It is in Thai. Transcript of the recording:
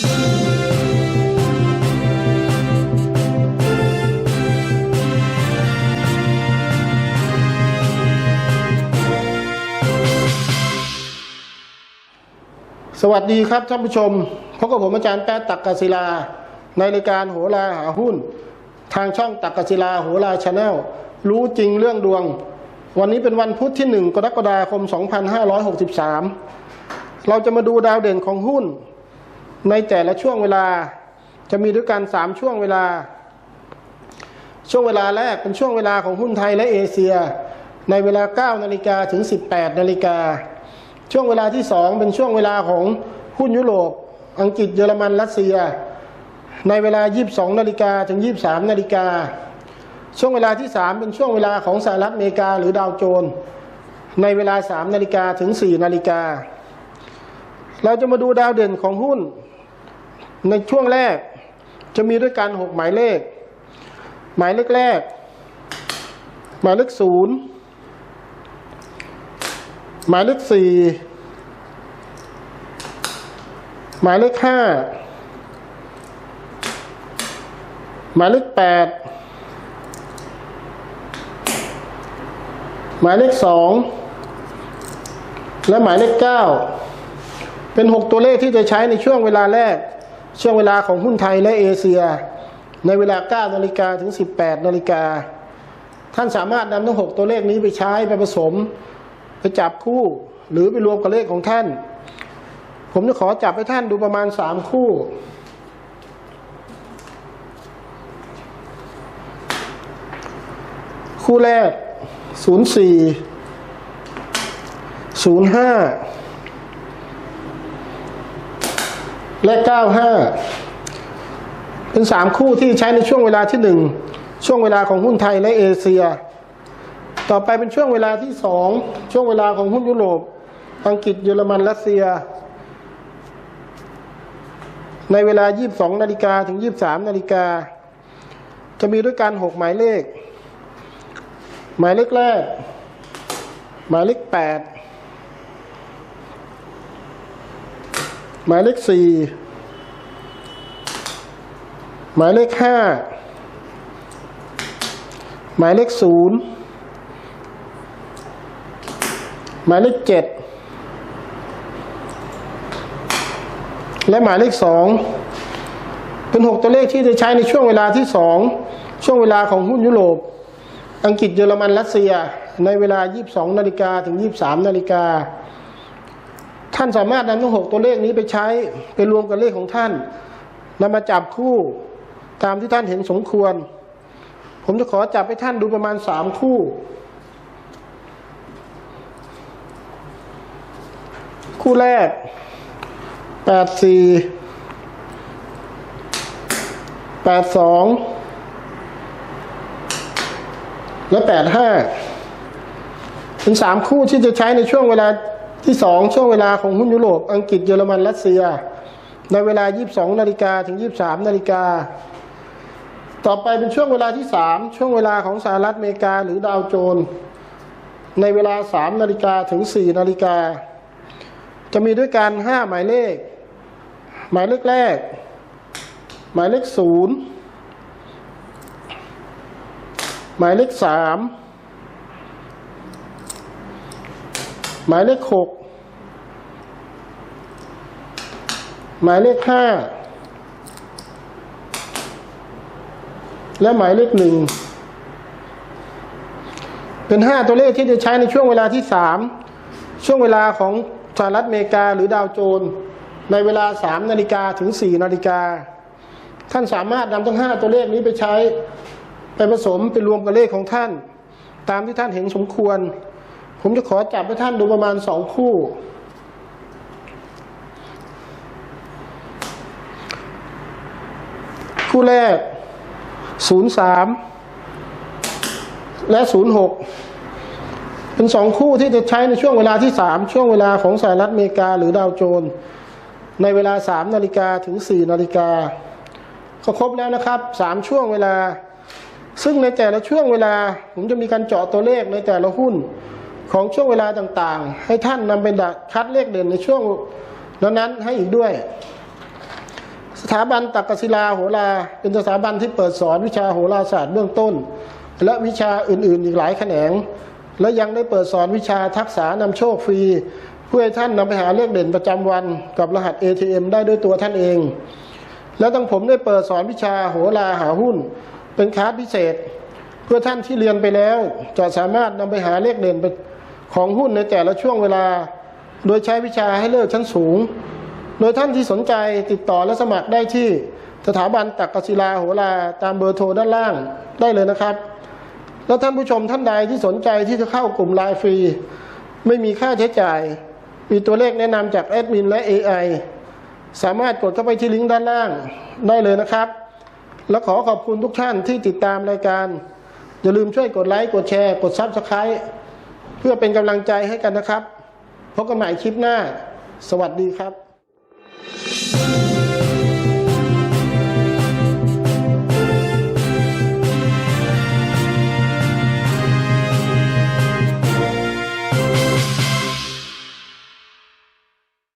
สวัสดีครับท่านผู้ชมพบกับผมอาจารย์แป๊ะตักกศิลา ในรายการโหราหาหุ้น ทางช่องตักกศิลาโหราชาแนลรู้จริงเรื่องดวง วันนี้เป็นวันพุธที่ 1 กรกฎาคม 2563 เราจะมาดูดาวเด่นของหุ้น ในแต่ละช่วงเวลาจะมีด้วยกัน3ช่วงเวลา ช่วงเวลาแรกเป็นช่วงเวลาของหุ้นไทยและเอเชีย ในเวลา 9 นาฬิกาถึง 18 นาฬิกา ช่วงเวลาที่ 2 เป็นช่วงเวลาของหุ้นยุโรป อังกฤษเยอรมันรัสเซีย ในเวลา 22 นาฬิกาถึง 23 นาฬิกา ช่วงเวลาที่ 3 เป็นช่วงเวลาของสหรัฐอเมริกาหรือดาวโจนส์ในเวลา 3 นาฬิกาถึง 4 นาฬิกา เราจะมาดูดาวเด่นของหุ้น ในช่วงแรกจะมีด้วยกัน6หมายเลข หมายเลขแรก หมายเลขศูนย์หมายเลขสี่หมายเลขห้าหมายเลขแปดหมายเลขสองและหมายเลขเก้าเป็นหกตัวเลขที่จะใช้ในช่วงเวลาแรก ช่วงเวลาของหุ้นไทยและเอเชีย ในเวลา 9 นาฬิกาถึง 18 นาฬิกา ท่านสามารถนำทั้ง 6 ตัวเลขนี้ไปใช้ไปผสม ไปจับคู่ หรือไปรวมกับเลขของท่าน ผมจะขอจับให้ท่านดูประมาณ 3 คู่ คู่แรก 04 05 และ 95 เป็น 3 คู่ที่ใช้ในช่วงเวลาที่ 1 ช่วงเวลาของหุ้นไทยและเอเชีย ต่อไปเป็นช่วงเวลาที่ 2 ช่วงเวลาของหุ้นยุโรป อังกฤษเยอรมันรัสเซีย ในเวลา 22 นาฬิกาถึง 23 นาฬิกา จะมีด้วยกัน 6 หมายเลข หมายเลขแรก หมายเลข 8 หมายเลข4หมายเลข5หมายเลข0หมายเลข7และหมายเลข2เป็น6ตัวเลขที่จะใช้ในช่วงเวลาที่2ช่วงเวลาของหุ้นยุโรป อังกฤษเยอรมันรัสเซีย ในเวลา 22 นาฬิกาถึง 23 นาฬิกา ท่านสามารถนำทั้ง6ตัวเลขนี้ไปใช้ไปรวมกับเลขของท่านนำมาจับคู่ตามที่ท่านเห็นสมควร ผมจะขอจับให้ท่านดูประมาณ3คู่ คู่แรกแปดสี่แปดสองและแปดห้าเป็นสามคู่ที่จะใช้ในช่วงเวลา ที่สองช่วงเวลาของหุ้นยุโรป อังกฤษเยอรมันรัสเซีย ในเวลา 22นาฬิกาถึง 23นาฬิกาต่อไปเป็นช่วงเวลาที่ 3 ช่วงเวลาของสหรัฐอเมริกาหรือดาวโจนในเวลา 3 นาฬิกาถึง 4 นาฬิกา จะมีด้วยกัน 5 หมายเลข หมายเลขแรก หมายเลข 0 หมายเลข 3 หมายเลขหกหมายเลขห้าและหมายเลขหนึ่งเป็นห้าตัวเลขที่จะใช้ในช่วงเวลาที่สามช่วงเวลาของสหรัฐอเมริกาหรือดาวโจนในเวลา3นาฬิกาถึง4นาฬิกา ท่านสามารถนำทั้ง5ตัวเลขนี้ไปใช้ไปผสมไปรวมกับเลขของท่าน ตามที่ท่านเห็นสมควร ผมจะขอจับให้ท่านดูประมาณ2คู่ คู่แรก 03 และ 06 เป็นสองคู่ที่จะใช้ในช่วงเวลาที่สามช่วงเวลาของสหรัฐอเมริกาหรือดาวโจน ในเวลาสามนาฬิกาถึงสี่นาฬิกาก็ครบแล้วนะครับสามช่วงเวลาซึ่งในแต่ละช่วงเวลา ผมจะมีการเจาะตัวเลขในแต่ละหุ้น ของช่วงเวลาต่างๆ ให้ท่านนำไปคัดเลขเด่นในช่วงนั้นๆให้อีกด้วย สถาบันตักกศิลาโหรา เป็นสถาบันที่เปิดสอนวิชาโหราศาสตร์เบื้องต้น และวิชาอื่นๆ อีกหลายแขนง และยังได้เปิดสอนวิชาทักษะนำโชคฟรี เพื่อให้ท่านนำไปหาเลขเด่นประจำวันกับรหัส ATM ได้ด้วยตัวท่านเอง และทั้งผมได้เปิดสอนวิชาโหราหาหุ้น เป็นคลาสพิเศษ เพื่อท่านที่เรียนไปแล้วจะสามารถนำไปหาเลขเด่น ของหุ้นในแต่ละช่วงเวลา โดยใช้วิชาให้เลิกชั้นสูง โดยท่านที่สนใจติดต่อและสมัครได้ที่สถาบันตักกศิลาโหราตามเบอร์โทรด้านล่างได้เลยนะครับ แล้วท่านผู้ชมท่านใดที่สนใจที่จะเข้ากลุ่มไลน์ฟรี ไม่มีค่าใช้จ่าย มีตัวเลขแนะนำจากแอดมินและ AI สามารถกดเข้าไปที่ลิงก์ด้านล่างได้เลยนะครับ และขอขอบคุณทุกท่านที่ติดตามรายการ อย่าลืมช่วยกดไลค์กดแชร์ กดซับสไคร b ์ เพื่อเป็นกำลังใจให้กันนะครับ พบกันใหม่คลิปหน้า สวัสดีครับ